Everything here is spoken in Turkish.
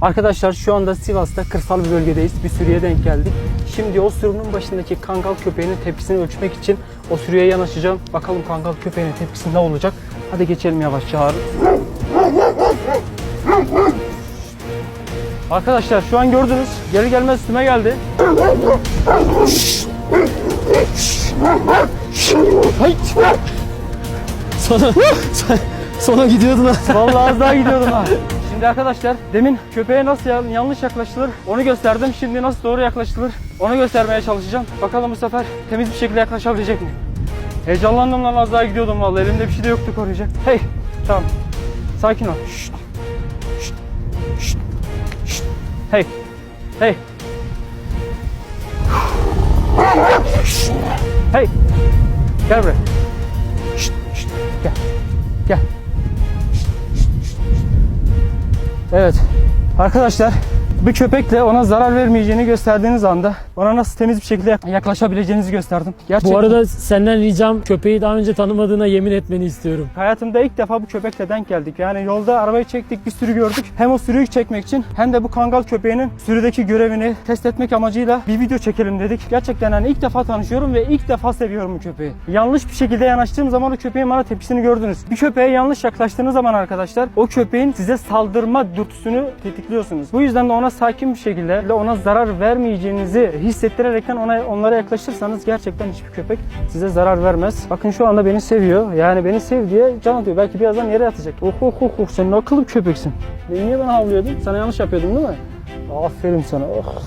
Arkadaşlar şu anda Sivas'ta kırsal bir bölgedeyiz. Bir sürüye denk geldik. Şimdi o sürünün başındaki kangal köpeğinin tepkisini ölçmek için o sürüye yanaşacağım. Bakalım kangal köpeğinin tepkisi ne olacak? Hadi geçelim yavaşça Harun. Arkadaşlar şu an gördünüz. Geri gelmez üstüme geldi. Hay! Sonra, sonra gidiyordun ha. Vallahi az daha gidiyordum ha. Şimdi arkadaşlar demin köpeğe nasıl yan- yanlış yaklaşılır onu gösterdim. Şimdi nasıl doğru yaklaşılır onu göstermeye çalışacağım. Bakalım bu sefer temiz bir şekilde yaklaşabilecek mi? Heyecanlandım lan az daha gidiyordum vallahi. Elimde bir şey de yoktu koruyacak. Hey tamam. Sakin ol. Şşt. Şşt. Şşt. Şşt. Hey. Hey. Hey. Gel buraya. Gel. Gel. Evet. Arkadaşlar bir köpekle ona zarar vermeyeceğini gösterdiğiniz anda ona nasıl temiz bir şekilde yaklaşabileceğinizi gösterdim. Gerçekten Bu arada senden ricam köpeği daha önce tanımadığına yemin etmeni istiyorum. hayatımda ilk defa bu köpekle denk geldik. Yani yolda arabayı çektik bir sürü gördük. Hem o sürüyü çekmek için hem de bu kangal köpeğinin sürüdeki görevini test etmek amacıyla bir video çekelim dedik. Gerçekten hani ilk defa tanışıyorum ve ilk defa seviyorum bu köpeği. Yanlış bir şekilde yanaştığım zaman o köpeğin bana tepkisini gördünüz. Bir köpeğe yanlış yaklaştığınız zaman arkadaşlar o köpeğin size saldırma dürtüsünü tetikliyorsunuz. Bu yüzden de ona sakin bir şekilde ve ona zarar vermeyeceğinizi hissettirerekten ona onlara yaklaşırsanız gerçekten hiçbir köpek size zarar vermez. Bakın şu anda beni seviyor. Yani beni sev diye can atıyor. Belki birazdan yere atacak. Oh oh oh oh sen ne akıllı bir köpeksin. Niye bana havlıyordun? Sana yanlış yapıyordum değil mi? Aferin sana. Oh.